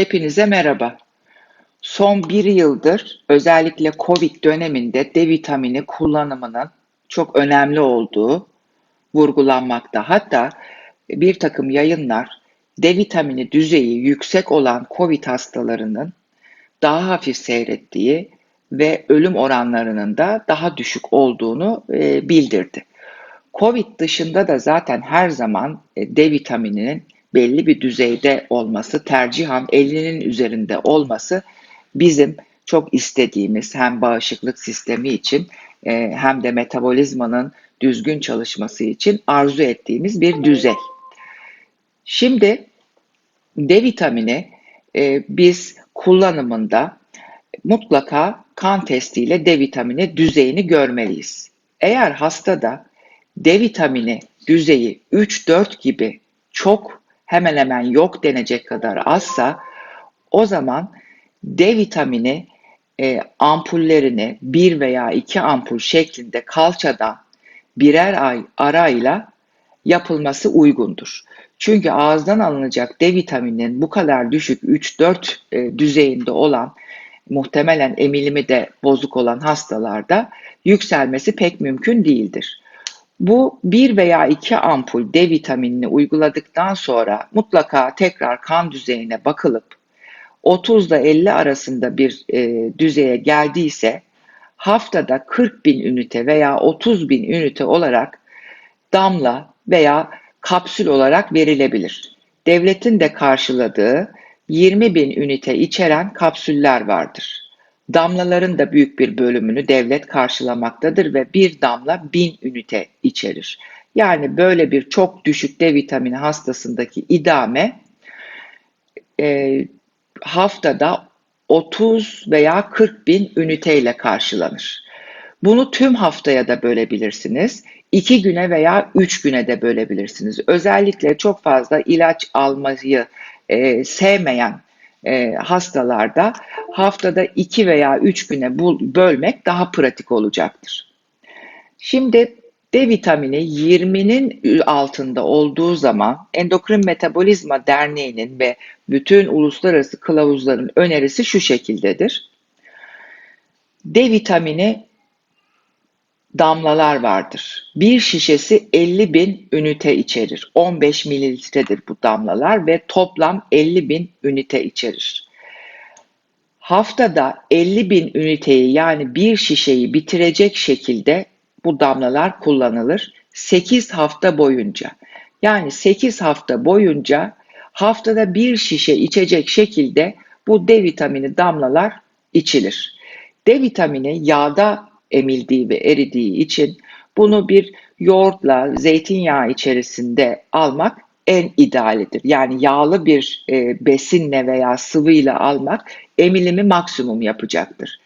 Hepinize merhaba. Son bir yıldır özellikle Covid döneminde D vitamini kullanımının çok önemli olduğu vurgulanmakta. Hatta bir takım yayınlar D vitamini düzeyi yüksek olan Covid hastalarının daha hafif seyrettiği ve ölüm oranlarının da daha düşük olduğunu e, bildirdi. Covid dışında da zaten her zaman e, D vitamininin belli bir düzeyde olması, tercihan 50'nin üzerinde olması bizim çok istediğimiz hem bağışıklık sistemi için e, hem de metabolizmanın düzgün çalışması için arzu ettiğimiz bir düzey. Şimdi D vitamini e, biz kullanımında mutlaka kan testiyle D vitamini düzeyini görmeliyiz. Eğer hastada D vitamini düzeyi 3-4 gibi çok hemen hemen yok denecek kadar azsa o zaman D vitamini e, ampullerini bir veya iki ampul şeklinde kalçadan birer ay arayla yapılması uygundur. Çünkü ağızdan alınacak D vitamininin bu kadar düşük 3-4 e, düzeyinde olan muhtemelen emilimi de bozuk olan hastalarda yükselmesi pek mümkün değildir. Bu bir veya iki ampul D vitaminini uyguladıktan sonra mutlaka tekrar kan düzeyine bakılıp 30 ile 50 arasında bir e, düzeye geldiyse haftada 40 bin ünite veya 30 bin ünite olarak damla veya kapsül olarak verilebilir. Devletin de karşıladığı 20 bin ünite içeren kapsüller vardır. Damlaların da büyük bir bölümünü devlet karşılamaktadır ve bir damla bin ünite içerir. Yani böyle bir çok düşük D vitamini hastasındaki idame e, haftada 30 veya 40 bin üniteyle karşılanır. Bunu tüm haftaya da bölebilirsiniz. 2 güne veya 3 güne de bölebilirsiniz. Özellikle çok fazla ilaç almayı e, sevmeyen e, hastalarda haftada 2 veya 3 güne bölmek daha pratik olacaktır. Şimdi D vitamini 20'nin altında olduğu zaman Endokrin Metabolizma Derneği'nin ve bütün uluslararası kılavuzların önerisi şu şekildedir. D vitamini damlalar vardır. Bir şişesi 50 bin ünite içerir. 15 mililitredir bu damlalar ve toplam 50 bin ünite içerir. Haftada 50 bin üniteyi yani bir şişeyi bitirecek şekilde bu damlalar kullanılır. 8 hafta boyunca. Yani 8 hafta boyunca haftada bir şişe içecek şekilde bu D vitamini damlalar içilir. D vitamini yağda emildiği ve eridiği için bunu bir yoğurtla, zeytinyağı içerisinde almak en idealidir. Yani yağlı bir e, besinle veya sıvıyla almak emilimi maksimum yapacaktır.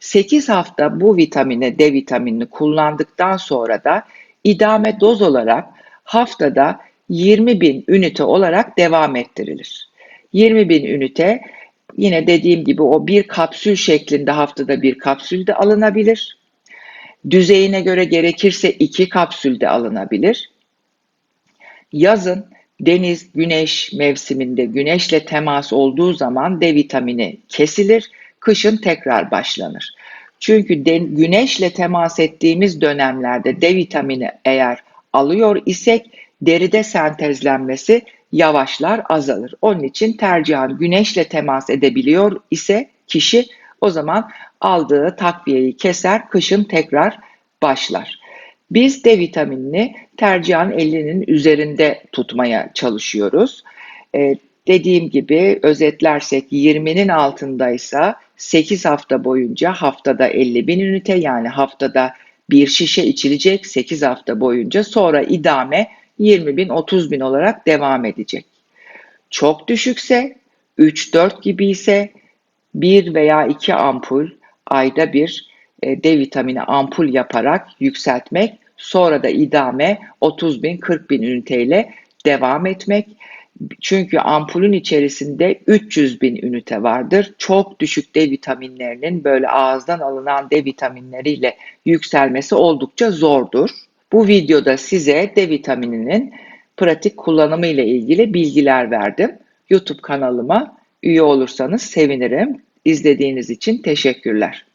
8 hafta bu vitamini, D vitaminini kullandıktan sonra da idame doz olarak haftada 20 bin ünite olarak devam ettirilir. 20 bin ünite yine dediğim gibi o bir kapsül şeklinde haftada bir kapsül de alınabilir. Düzeyine göre gerekirse iki kapsül de alınabilir. Yazın deniz, güneş mevsiminde güneşle temas olduğu zaman D vitamini kesilir, kışın tekrar başlanır. Çünkü de, güneşle temas ettiğimiz dönemlerde D vitamini eğer alıyor isek deride sentezlenmesi yavaşlar, azalır. Onun için tercihen güneşle temas edebiliyor ise kişi o zaman aldığı takviyeyi keser, kışın tekrar başlar. Biz D vitaminini tercihen 50'nin üzerinde tutmaya çalışıyoruz. Ee, dediğim gibi özetlersek 20'nin altındaysa 8 hafta boyunca haftada 50 bin ünite yani haftada bir şişe içilecek 8 hafta boyunca sonra idame 20 bin 30 bin olarak devam edecek. Çok düşükse 3-4 gibi ise 1 veya 2 ampul ayda bir e, D vitamini ampul yaparak yükseltmek sonra da idame 30 bin 40 bin üniteyle devam etmek. Çünkü ampulün içerisinde 300 bin ünite vardır. Çok düşük D vitaminlerinin böyle ağızdan alınan D vitaminleriyle yükselmesi oldukça zordur. Bu videoda size D vitamininin pratik kullanımı ile ilgili bilgiler verdim. YouTube kanalıma üye olursanız sevinirim. İzlediğiniz için teşekkürler.